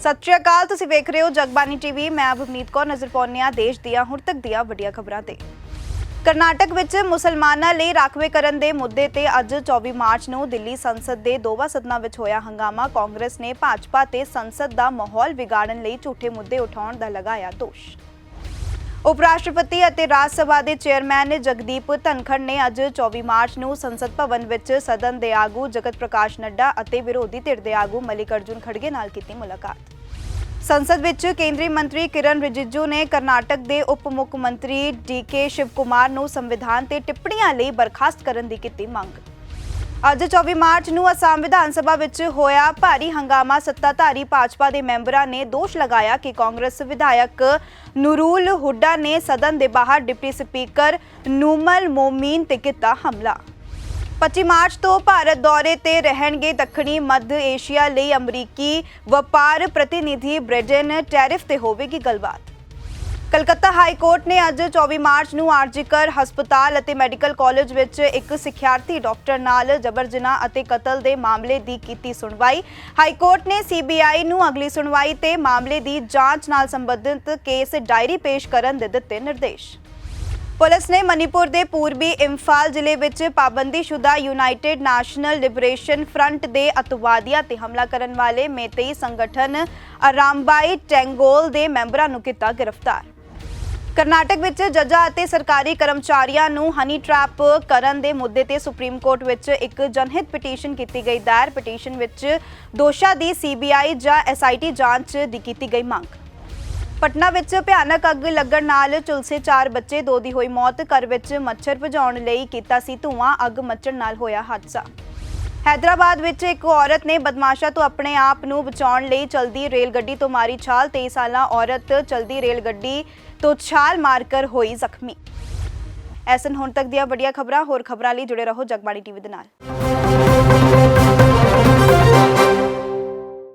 ਸਤਿ ਸ਼੍ਰੀ ਅਕਾਲ, ਤੁਸੀਂ ਵੇਖ ਰਹੇ ਹੋ ਜਗਬਾਨੀ ਟੀਵੀ। ਮੈਂ ਭਵਨੀਤ ਕੌਰ, ਨਜ਼ਰ ਪਾਉਂਦੇ ਹਾਂ ਦੇਸ਼ ਦੀਆਂ ਹੁਣ ਤੱਕ ਦੀਆਂ ਵੱਡੀਆਂ ਖਬਰਾਂ ਤੇ। ਕਰਨਾਟਕ ਵਿੱਚ ਮੁਸਲਮਾਨਾਂ ਲਈ ਰਾਖਵੇਂਕਰਨ ਦੇ ਮੁੱਦੇ ਤੇ ਅੱਜ 24 ਮਾਰਚ ਨੂੰ ਦਿੱਲੀ ਸੰਸਦ ਦੇ ਦੋਵਾਂ ਸਦਨਾਂ ਵਿੱਚ ਹੋਇਆ ਹੰਗਾਮਾ। ਕਾਂਗਰਸ ਨੇ ਭਾਜਪਾ ਤੇ ਸੰਸਦ ਦਾ ਮਾਹੌਲ ਵਿਗਾੜਨ ਲਈ ਝੂਠੇ ਮੁੱਦੇ ਉਠਾਉਣ ਦਾ ਲਗਾਇਆ ਦੋਸ਼। ਉਪ ਰਾਸ਼ਟਰਪਤੀ ਅਤੇ ਰਾਜ ਸਭਾ ਦੇ ਚੇਅਰਮੈਨ ਜਗਦੀਪ ਧਨਖੜ ਨੇ ਅੱਜ 24 ਮਾਰਚ ਨੂੰ ਸੰਸਦ ਭਵਨ ਵਿੱਚ ਸਦਨ ਦੇ ਆਗੂ ਜਗਤ ਪ੍ਰਕਾਸ਼ ਨੱਡਾ ਅਤੇ ਵਿਰੋਧੀ ਧਿਰ ਦੇ ਆਗੂ ਮਲਿਕ ਅਰਜੁਨ ਖੜਗੇ ਨਾਲ ਕੀਤੀ ਮੁਲਾਕਾਤ। ਸੰਸਦ ਵਿੱਚ ਕੇਂਦਰੀ ਮੰਤਰੀ ਕਿਰਨ ਰਿਜਿਜੂ ਨੇ ਕਰਨਾਟਕ ਦੇ ਉਪ ਮੁੱਖ ਮੰਤਰੀ ਡੀਕੇ ਸ਼ਿਵਕੁਮਾਰ ਨੂੰ ਸੰਵਿਧਾਨ ਤੇ ਟਿੱਪਣੀਆਂ ਲਈ ਬਰਖਾਸਤ ਕਰਨ ਦੀ ਕੀਤੀ ਮੰਗ। ਅੱਜ 24 ਮਾਰਚ ਨੂੰ ਅਸਾਮ ਵਿਧਾਨ ਸਭਾ ਵਿੱਚ ਹੋਇਆ ਭਾਰੀ ਹੰਗਾਮਾ। ਸੱਤਾਧਾਰੀ ਭਾਜਪਾ ਦੇ ਮੈਂਬਰਾਂ ਨੇ ਦੋਸ਼ ਲਗਾਇਆ ਕਿ ਕਾਂਗਰਸ ਵਿਧਾਇਕ ਨੂਰੂਲ ਹੁੱਡਾ ਨੇ ਸਦਨ ਦੇ ਬਾਹਰ ਡਿਪਟੀ ਸਪੀਕਰ ਨੂਮਲ ਮੋਮੀਨ ਤੇ ਕੀਤਾ ਹਮਲਾ। 25 ਮਾਰਚ ਤੋਂ ਭਾਰਤ ਦੌਰੇ ਤੇ ਰਹਿਣਗੇ ਦੱਖਣੀ, ਮੱਧ ਏਸ਼ੀਆ ਲਈ ਅਮਰੀਕੀ ਵਪਾਰ ਪ੍ਰਤੀਨਿਧੀ ਬ੍ਰਿਟੇਨ ਟੈਰਿਫ ਤੇ ਹੋਵੇਗੀ ਗੱਲਬਾਤ। ਕਲਕੱਤਾ ਹਾਈ ਕੋਰਟ ਨੇ ਅੱਜ 24 ਮਾਰਚ ਨੂੰ ਆਰਜੀਕਰ ਹਸਪਤਾਲ ਅਤੇ ਮੈਡੀਕਲ ਕਾਲਜ ਵਿੱਚ ਇੱਕ ਸਿੱਖਿਆਰਥੀ ਡਾਕਟਰ ਨਾਲ ਜਬਰ ਜਨਾਹ ਅਤੇ ਕਤਲ ਦੇ ਮਾਮਲੇ ਦੀ ਕੀਤੀ ਸੁਣਵਾਈ। ਹਾਈ ਕੋਰਟ ਨੇ ਸੀਬੀਆਈ ਨੂੰ ਅਗਲੀ ਸੁਣਵਾਈ ਤੇ ਮਾਮਲੇ ਦੀ ਜਾਂਚ ਨਾਲ ਸੰਬੰਧਿਤ ਕੇਸ ਡਾਇਰੀ ਪੇਸ਼ ਕਰਨ ਦੇ ਦਿੱਤੇ ਨਿਰਦੇਸ਼। ਪੁਲਿਸ ਨੇ ਮਨੀਪੁਰ ਦੇ ਪੂਰਬੀ ਇੰਫਾਲ ਜ਼ਿਲ੍ਹੇ ਵਿੱਚ ਪਾਬੰਦੀਸ਼ੁਦਾ ਯੂਨਾਈਟਿਡ ਨੈਸ਼ਨਲ ਲਿਬਰੇਸ਼ਨ ਫਰੰਟ ਦੇ ਅਤਵਾਦੀਆਂ ਤੇ ਹਮਲਾ ਕਰਨ ਵਾਲੇ ਮੇਤਈ ਸੰਗਠਨ ਅਰਾਮਬਾਈ ਟੈਂਗੋਲ ਦੇ ਮੈਂਬਰਾਂ ਨੂੰ ਕੀਤਾ ਗ੍ਰਿਫਤਾਰ। ਕਰਨਾਟਕ ਵਿੱਚ ਜੱਜਾਂ ਅਤੇ ਸਰਕਾਰੀ ਕਰਮਚਾਰੀਆਂ ਨੂੰ ਹਨੀ ਟ੍ਰੈਪ ਕਰਨ ਦੇ ਮੁੱਦੇ ਤੇ ਸੁਪਰੀਮ ਕੋਰਟ ਵਿੱਚ ਇੱਕ ਜਨਹਿਤ ਪਟੀਸ਼ਨ ਕੀਤੀ ਗਈ। ਦਾਇਰ ਪਟੀਸ਼ਨ ਵਿੱਚ ਦੋਸ਼ਾਂ ਦੀ ਸੀਬੀਆਈ ਜਾਂ ਐਸਆਈਟੀ ਜਾਂਚ ਦੀ ਕੀਤੀ ਗਈ ਮੰਗ। ਪਟਨਾ ਵਿੱਚ ਭਿਆਨਕ ਅੱਗ ਲੱਗਣ ਨਾਲ ਝੁਲਸੇ ਚਾਰ ਬੱਚੇ, ਦੋ ਦੀ ਹੋਈ ਮੌਤ, ਘਰ ਵਿੱਚ ਮੱਛਰ ਭਜਾਉਣ ਲਈ ਕੀਤਾ ਸੀ ਧੂਆਂ, ਅੱਗ ਮੱਚਣ ਨਾਲ ਹੋਇਆ ਹਾਦਸਾ। ਹੈਦਰਾਬਾਦ ਵਿੱਚ ਇੱਕ ਔਰਤ ਨੇ ਬਦਮਾਸ਼ਾ ਤੋਂ ਆਪਣੇ ਆਪ ਨੂੰ ਬਚਾਉਣ ਲਈ ਚਲਦੀ ਰੇਲ ਗੱਡੀ ਤੋਂ ਮਾਰੀ ਛਾਲ। 23 ਸਾਲਾਂ ਔਰਤ ਚਲਦੀ ਰੇਲ ਗੱਡੀ ਤੋਂ ਛਾਲ ਮਾਰ ਮਾਰਕਰ ਹੋਈ ਜ਼ਖਮੀ। ਐਸਨ, ਹੁਣ ਤੱਕ ਦੀਆਂ ਵੱਡੀਆਂ ਖਬਰਾਂ, ਹੋਰ ਖਬਰਾਂ ਲਈ ਜੁੜੇ ਰਹੋ ਜਗਬਾਣੀ ਟੀਵੀ ਦੇ ਨਾਲ।